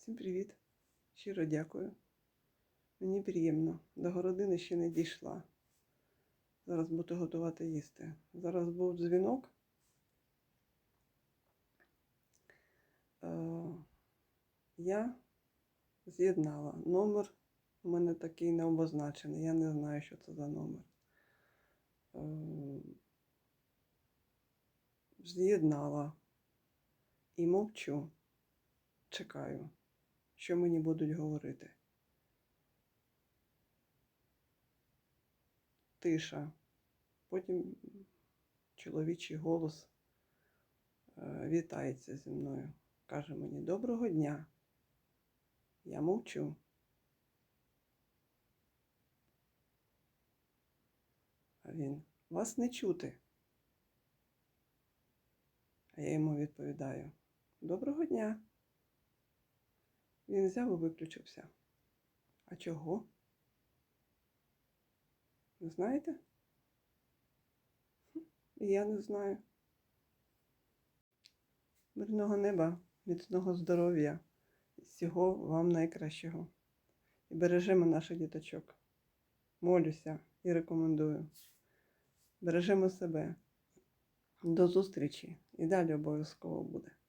Всім привіт. Щиро дякую. Мені приємно. До городини ще не дійшла. Зараз буду готувати їсти. Зараз був дзвінок. Е, Я з'єднала номер. У мене такий не обозначений. Я не знаю, що це за номер. Е, З'єднала і мовчу. Чекаю, що мені будуть говорити. Тиша. Потім чоловічий голос е, вітається зі мною. Каже мені доброго дня. Я мовчу. А він вас не чути. А я йому відповідаю: Доброго дня. Він взяв і виключився. А чого? Не знаєте? Я не знаю. Мирного неба, міцного здоров'я, всього вам найкращого. І бережемо наших діточок. Молюся і рекомендую. Бережемо себе. До зустрічі і далі обов'язково буде.